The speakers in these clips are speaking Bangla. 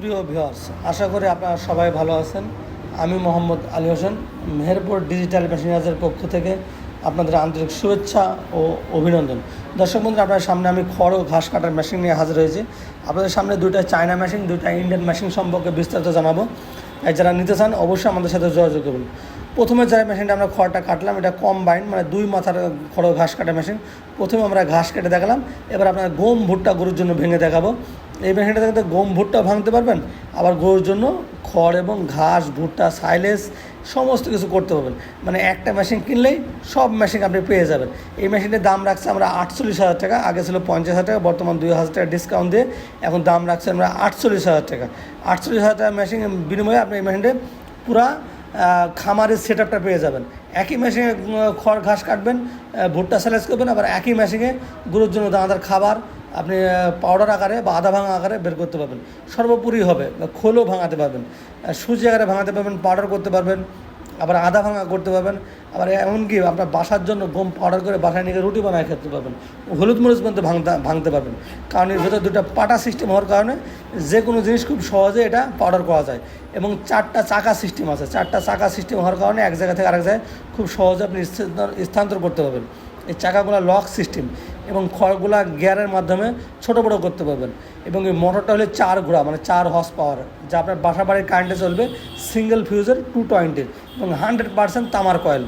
প্রিয় ভিউয়ার্স আশা করি আপনারা সবাই ভালো আছেন। আমি মোহাম্মদ আলী হোসেন, মেহেরপুর ডিজিটাল মেশিনার্সের পক্ষ থেকে আপনাদের আন্তরিক শুভেচ্ছা ও অভিনন্দন। দর্শক বন্ধুরা আপনার সামনে আমি খড় ও ঘাস কাটার মেশিন নিয়ে হাজির হয়েছি। আপনাদের সামনে দুইটা চায়না মেশিন দুইটা ইন্ডিয়ান মেশিন সম্পর্কে বিস্তারিত জানাব। আর যারা নিতে চান, অবশ্যই আমাদের সাথে যোগাযোগ করুন। প্রথমে যে মেশিনটা আমরা খড়টা কাটলাম, এটা কম্বাইন মানে দুই মাথার খড় ঘাস কাটা মেশিন প্রথমে আমরা ঘাস কেটে দেখালাম। এবার আপনার গম ভুট্টা গরুর জন্য ভেঙে দেখাবো। এই মেশিনটা দেখতে গম ভুট্টা ভাঙতে পারবেন, আবার গরুর জন্য খড় এবং ঘাস, ভুট্টা, সাইলেস সমস্ত কিছু করতে পারবেন। মানে একটা মেশিন কিনলেই সব মেশিন আপনি পেয়ে যাবেন। এই মেশিনের দাম রাখছে আমরা আটচল্লিশ হাজার টাকা, আগে ছিল পঞ্চাশ হাজার টাকা, বর্তমান দুই হাজার টাকা ডিসকাউন্ট দিয়ে এখন দাম রাখছে আমরা আটচল্লিশ হাজার টাকা। আটচল্লিশ হাজার টাকা মেশিন বিনিময়ে আপনি এই মেশিনটা পুরা খামারের সেট আপটা পেয়ে যাবেন। একই মেশিনে খড়, ঘাস কাটবেন ভুট্টা স্যালেজ করবেন, আবার একই মেশিনে গরুর জন্য দানাদার খাবার আপনি পাউডার আকারে বা আধা ভাঙা আকারে বের করতে পারবেন। সর্বোপরি হবে খোলও ভাঙাতে পারবেন। সুজি আকারে ভাঙাতে পারবেন পাউডার করতে পারবেন, আবার আধা ভাঙা করতে পারবেন, আবার এমনকি আপনার বাসার জন্য গম পাউডার করে বাসায় নিয়ে রুটি বানায় খেতে পারবেন। হলুদ মরিচ পর্যন্ত ভাঙতে ভাঙতে পারবেন। কারণ এর ভেতরে দুটো পাটা সিস্টেম হওয়ার কারণে যে কোনো জিনিস খুব সহজে এটা পাউডার করা যায়। এবং চারটা চাকা সিস্টেম আছে। চারটা চাকা সিস্টেম হওয়ার কারণে এক জায়গা থেকে আরেক জায়গায় খুব সহজে আপনি স্থানান্তর করতে পারবেন। এই চাকাগুলো লক সিস্টেম এবং খড়গুলা গিয়ারের মাধ্যমে ছোট বড় করতে পারবেন। এবং এই মোটরটা হলে চার ঘোড়া মানে চার হর্স পাওয়ার যা আপনার বাসা বাড়ির কারেন্টে চলবে সিঙ্গেল ফিউজের টু টোয়েন্টির এবং হান্ড্রেড পার্সেন্ট তামার কয়েল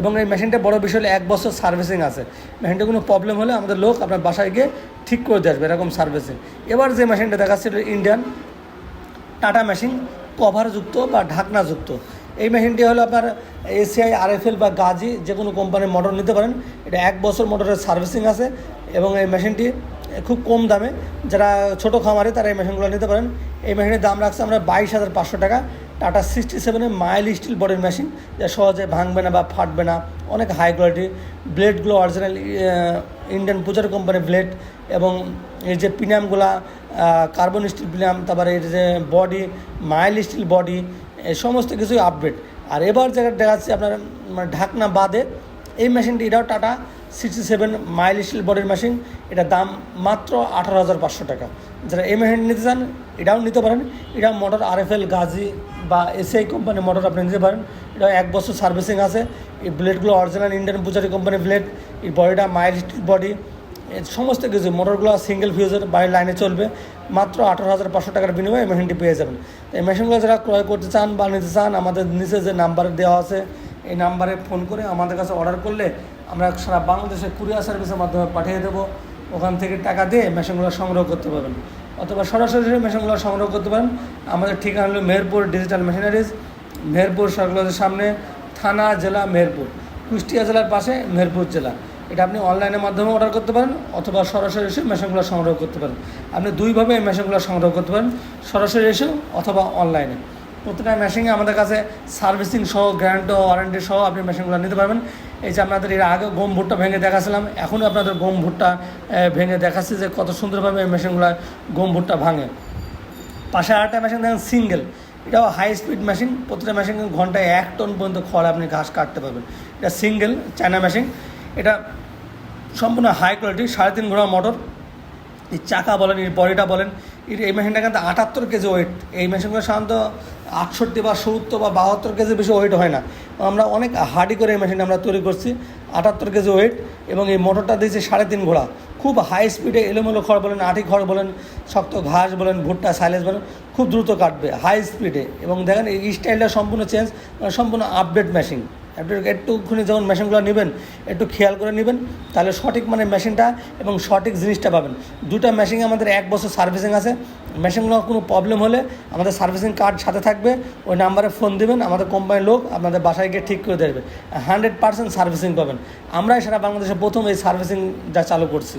এবং এই মেশিনটা বড় বিষয় হলে এক বছর সার্ভিসিং আছে। মেশিনটা কোনো প্রবলেম হলে আমাদের লোক আপনার বাসায় গিয়ে ঠিক করে দিয়ে আসবে এরকম সার্ভিসিং এবার যে মেশিনটা দেখাচ্ছে ইন্ডিয়ান টাটা মেশিন কভারযুক্ত বা ঢাকনাযুক্ত। এই মেশিনটি হলো আপনার এসিআই আরএফএল বা গাজি, যে কোনো কোম্পানির মোটর নিতে পারেন। এটা এক বছর মোটরের সার্ভিসিং আছে এবং এই মেশিনটি খুব কম দামে যারা ছোটো খামারে তারা এই মেশিনগুলো নিতে পারেন। এই মেশিনের দাম রাখছে আমরা বাইশ হাজার পাঁচশো টাকা। টাটা সিক্সটি সেভেনের মাইল স্টিল বডির মেশিন যা সহজে ভাঙবে না বা ফাটবে না। অনেক হাই কোয়ালিটি ব্লেডগুলো অরিজিনাল ইন্ডিয়ান পূজার কোম্পানির ব্লেড এবং এই যে পিনামগুলা কার্বন স্টিল পিনাম তারপরে এর যে বডি মাইল স্টিল বডি সমস্ত কিছুই আপডেট আর এবার যেটা দেখাচ্ছি আপনার মানে ঢাকনা বাদে, এই মেশিনটি এটাও Tata sixty seven mild steel বডির মেশিন এটা দাম মাত্র আঠারো হাজার পাঁচশো টাকা। যারা এই মেশিন নিতে চান, এটাও নিতে পারেন। এটা মোটর আরএফএল গাজি বা এসিআই কোম্পানির মোটর আপনি নিতে পারেন। এটা এক বছর সার্ভিসিং আছে। এই ব্লেডগুলো অরিজিনাল ইন্ডিয়ান পূজারি কোম্পানির ব্লেড এই বডিটা মাইল স্টিল বডি সমস্ত কিছু, মোটরগুলো সিঙ্গেল ফিউজের বাইরের লাইনে চলবে। মাত্র আঠারো হাজার পাঁচশো টাকার বিনিময়ে মেশিনটি পেয়ে যাবেন। এই মেশিনগুলো যারা ক্রয় করতে চান বা নিতে চান, আমাদের নিচে যে নাম্বার দেওয়া আছে, এই নাম্বারে ফোন করে আমাদের কাছে অর্ডার করলে আমরা সারা বাংলাদেশে কুরিয়ার সার্ভিসের মাধ্যমে পাঠিয়ে দেবো। ওখান থেকে টাকা দিয়ে মেশিনগুলো সংগ্রহ করতে পারবেন। অথবা সরাসরি মেশিনগুলো সংগ্রহ করতে পারেন। আমাদের ঠিকানা হলো মেহেরপুর ডিজিটাল মেশিনারিজ মেহেরপুর সরকারের সামনে, থানা, জেলা, মেহেরপুর। কুষ্টিয়া জেলার পাশে মেহেরপুর জেলা। এটা আপনি অনলাইনের মাধ্যমে অর্ডার করতে পারেন অথবা সরাসরি এসে মেশিনগুলো সংগ্রহ করতে পারেন। আপনি দুইভাবে এই মেশিনগুলো সংগ্রহ করতে পারেন, সরাসরি এসেও অথবা অনলাইনে প্রত্যেকটা মেশিনে আমাদের কাছে সার্ভিসিং সহ গ্যারান্টি ওয়ারেন্টি সহ আপনি মেশিনগুলো নিতে পারবেন। এই যে আপনাদের এর আগে গম ভুট্টা ভেঙে দেখাছিলাম এখনও আপনাদের গম ভুট্টা ভেঙে দেখাচ্ছি যে কত সুন্দরভাবে এই মেশিনগুলো গম ভুট্টা ভাঙে। পাশে আরেকটা মেশিন দেখেন সিঙ্গেল এটাও হাই স্পিড মেশিন প্রতিটা মেশিন ঘন্টায় এক টন পর্যন্ত খড় আপনি ঘাস কাটতে পারবেন। এটা সিঙ্গেল চায়না মেশিন এটা সম্পূর্ণ হাই কোয়ালিটি সাড়ে তিন ঘোড়া মোটর এই চাকা বলেন এর বডিটা বলেন, এর এই মেশিনটা কিন্তু আটাত্তর কেজি ওয়েট এই মেশিনগুলো সাধারণত আটষট্টি বা সত্তর বা বাহাত্তর কেজি বেশি ওয়েট হয় না। আমরা অনেক হার্ডি করে এই মেশিনটা আমরা তৈরি করছি, আটাত্তর কেজি ওয়েট এবং এই মোটরটা দিয়েছি সাড়ে তিন ঘোড়া। খুব হাই স্পিডে এলোমেলো খড় বলেন, আটি খড় বলেন, শক্ত ঘাস বলেন, ভুট্টা সাইলেজ বলেন, খুব দ্রুত কাটবে হাই স্পিডে এবং দেখেন, এই স্টাইলটা সম্পূর্ণ চেঞ্জ মানে সম্পূর্ণ আপডেট মেশিন আপনি একটুখানি যখন মেশিনগুলো নেবেন, একটু খেয়াল করে নেবেন, তাহলে সঠিক মানে মেশিনটা এবং সঠিক জিনিসটা পাবেন। দুটা মেশিনে আমাদের এক বছর সার্ভিসিং আছে। মেশিনগুলো কোনো প্রবলেম হলে আমাদের সার্ভিসিং কার্ড সাথে থাকবে, ওই নাম্বারে ফোন দেবেন, আমাদের কোম্পানির লোক আপনাদের বাসায় গিয়ে ঠিক করে দেবে। হান্ড্রেড পার্সেন্ট সার্ভিসিং পাবেন। আমরাই সারা বাংলাদেশে প্রথম এই সার্ভিসিংটা চালু করছি।